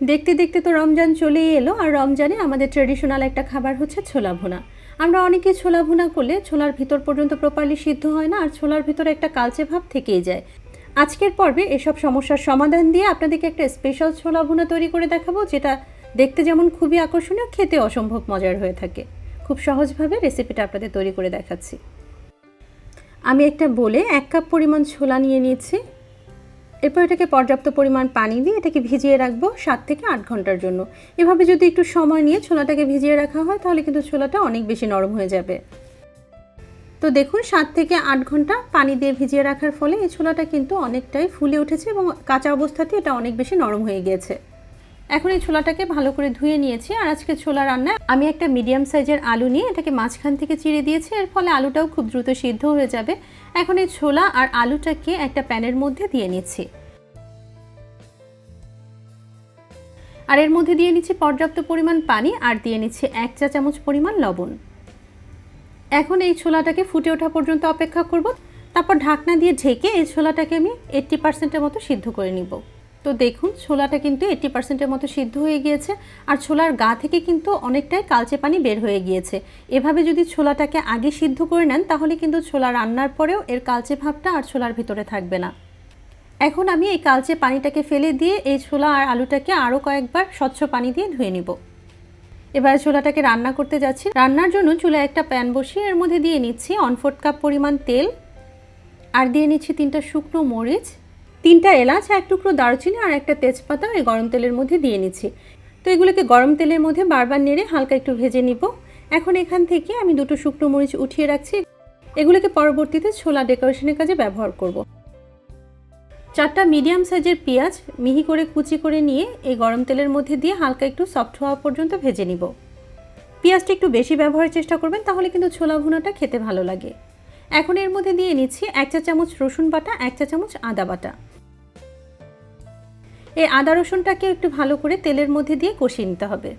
দেখতে দেখতে তো রমজান চলেই এলো, আর রমজানে আমাদের ট্রেডিশনাল একটা খাবার হচ্ছে ছোলা ভুনা। আমরা অনেকে ছোলা ভুনা করলে ছোলার ভিতর পর্যন্ত প্রপারলি সিদ্ধ হয় না, আর ছোলার ভিতরে একটা কালচে ভাব থেকেই যায়। আজকের পর্বে এসব সমস্যার সমাধান দিয়ে আপনাদেরকে একটা স্পেশাল ছোলা ভুনা তৈরি করে দেখাবো, যেটা দেখতে যেমন খুবই আকর্ষণীয়, খেতে অসম্ভব মজার হয়ে থাকে। খুব সহজভাবে রেসিপিটা আপনাদের তৈরি করে দেখাচ্ছি। আমি একটা বলে এক কাপ পরিমাণ ছোলা নিয়ে নিয়েছি। এরপর এটাকে পর্যাপ্ত পরিমাণ পানি দিয়ে এটাকে ভিজিয়ে রাখব সাত থেকে আট ঘণ্টার জন্য। এভাবে যদি একটু সময় নিয়ে ছোলাটাকে ভিজিয়ে রাখা হয়, তাহলে কিন্তু ছোলাটা অনেক বেশি নরম হয়ে যাবে। তো দেখুন, সাত থেকে আট ঘণ্টা পানি দিয়ে ভিজিয়ে রাখার ফলে এই ছোলাটা কিন্তু অনেকটাই ফুলে উঠেছে এবং কাঁচা অবস্থাতে এটা অনেক বেশি নরম হয়ে গিয়েছে। এখন এই ছোলাটাকে ভালো করে ধুয়ে নিয়েছি। আর আজকে ছোলা রান্নায় আমি একটা মিডিয়াম সাইজের আলু নিয়ে এটাকে মাঝখান থেকে চিড়ে দিয়েছি। এর ফলে আলুটাও খুব দ্রুত সিদ্ধ হয়ে যাবে। এখন এই ছোলা আর আলুটাকে একটা প্যানের মধ্যে দিয়ে নিচ্ছি। আর এর মধ্যে দিয়ে নিচ্ছি পর্যাপ্ত পরিমাণ পানি আর দিয়ে নিচ্ছি এক চা চামচ পরিমাণ লবণ। এখন এই ছোলাটাকে ফুটে ওঠা পর্যন্ত অপেক্ষা করব। তারপর ঢাকনা দিয়ে ঢেকে এই ছোলাটাকে আমি এইট্টি পার্সেন্টের মতো সিদ্ধ করে নিব। তো দেখুন, ছোলাটা কিন্তু এইট্টি পার্সেন্টের মতো সিদ্ধ হয়ে গিয়েছে আর ছোলার গা থেকে কিন্তু অনেকটাই কালচে পানি বের হয়ে গিয়েছে। এভাবে যদি ছোলাটাকে আগে সিদ্ধ করে নেন, তাহলে কিন্তু ছোলা রান্নার পরেও এর কালচে ভাবটা আর ছোলার ভিতরে থাকবে না। এখন আমি এই কালচে পানিটাকে ফেলে দিয়ে এই ছোলা আর আলুটাকে আরও কয়েকবার স্বচ্ছ পানি দিয়ে ধুয়ে নিব। এবার ছোলাটাকে রান্না করতে যাচ্ছি। রান্নার জন্য চুলায় একটা প্যান বসিয়ে এর মধ্যে দিয়ে নিচ্ছি অনফোর্ট কাপ পরিমাণ তেল। আর দিয়ে নিচ্ছি তিনটা শুকনো মরিচ। তিনটা এলাচ, এক টুকরো দারুচিনি আর একটা তেজপাতা এই গরম তেলের মধ্যে দিয়ে নিচ্ছি। তো এগুলোকে গরম তেলের মধ্যে বারবার নেড়ে হালকা একটু ভেজে নিব। এখন এখান থেকে আমি দুটো শুকনো মরিচ উঠিয়ে রাখছি। এগুলোকে পরবর্তীতে ছোলা ডেকোরেশনের কাজে ব্যবহার করব। চারটা মিডিয়াম সাইজের পেঁয়াজ মিহি করে কুচি করে নিয়ে এই গরম তেলের মধ্যে দিয়ে হালকা একটু সফট হওয়া পর্যন্ত ভেজে নিব। পেঁয়াজটা একটু বেশি ব্যবহারের চেষ্টা করবেন, তাহলে কিন্তু ছোলা ভুনাটা খেতে ভালো লাগে। এখন এর মধ্যে দিয়ে নিচ্ছি এক চা চামচ রসুন বাটা, এক চা চামচ আদা বাটা। এই আদা রসুনটাকে একটু ভালো করে তেলের মধ্যে দিয়ে কষিয়ে নিতে হবে।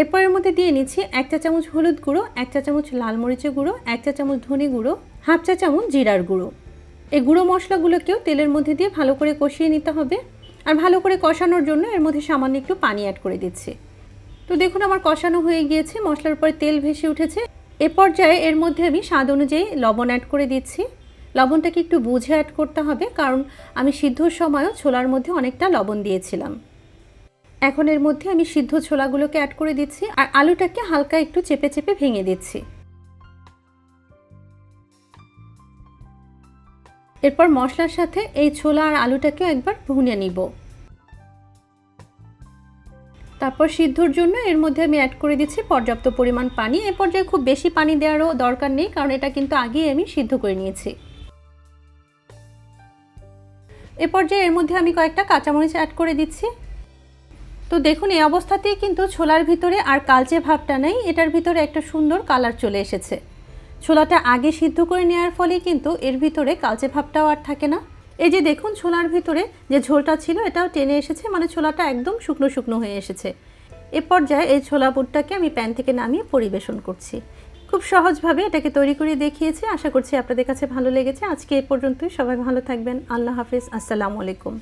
এরপর এর মধ্যে দিয়ে নিচ্ছি এক চা চামচ হলুদ গুঁড়ো, এক চা চামচ লাল মরিচের গুঁড়ো, এক চা চামচ ধনে গুঁড়ো, হাফ চা চামচ জিরার গুঁড়ো। এই গুঁড়ো মশলাগুলোকেও তেলের মধ্যে দিয়ে ভালো করে কষিয়ে নিতে হবে। আর ভালো করে কষানোর জন্য এর মধ্যে সামান্য একটু পানি অ্যাড করে দিচ্ছি। তো দেখুন, আমার কষানো হয়ে গিয়েছে, মশলার উপরে তেল ভেসে উঠেছে। এ পর্যায়ে এর মধ্যে আমি স্বাদ অনুযায়ী লবণ অ্যাড করে দিচ্ছি। লবণটাকে একটু বুঝে অ্যাড করতে হবে, কারণ আমি সিদ্ধর সময়ও ছোলার মধ্যে অনেকটা লবণ দিয়েছিলাম। এখন এর মধ্যে আমি সিদ্ধ ছোলাগুলোকে অ্যাড করে দিচ্ছি, আর আলুটাকে হালকা একটু চেপে চেপে ভেঙে দিচ্ছি। এরপর মশলার সাথে এই ছোলা আর আলুটাকেও একবার ভুনে নিব। তারপর সিদ্ধর জন্য এর মধ্যে আমি অ্যাড করে দিচ্ছি পর্যাপ্ত পরিমাণ পানি। এ পর্যায়ে খুব বেশি পানি দেওয়ারও দরকার নেই, কারণ এটা কিন্তু আগেই আমি সিদ্ধ করে নিয়েছি। এ পর্যায়ে এর মধ্যে আমি কয়েকটা কাঁচামরিচ অ্যাড করে দিচ্ছি। তো দেখুন, এই অবস্থাতেই কিন্তু ছোলার ভিতরে আর কালচে ভাবটা নেই, এটার ভিতরে একটা সুন্দর কালার চলে এসেছে। ছোলাটা আগে সিদ্ধ করে নেওয়ার ফলে কিন্তু এর ভিতরে কালচে ভাবটাও আর থাকে না। এই যে দেখুন ছোলার ভিতরে যে ঝোলটা ছিল, এটাও টেনে এসেছে মানে ছোলাটা একদম শুকনো শুকনো হয়ে এসেছে। এ পর্যায়ে এই ছোলা বুটটাকে আমি প্যান থেকে নামিয়ে পরিবেশন করছি। খুব সহজভাবে এটাকে তৈরি করে দেখিয়েছি, আশা করছি আপনাদের কাছে ভালো লেগেছে। আজকে এ পর্যন্তই, সবাই ভালো থাকবেন, আল্লাহ হাফিজ, আসসালামু আলাইকুম।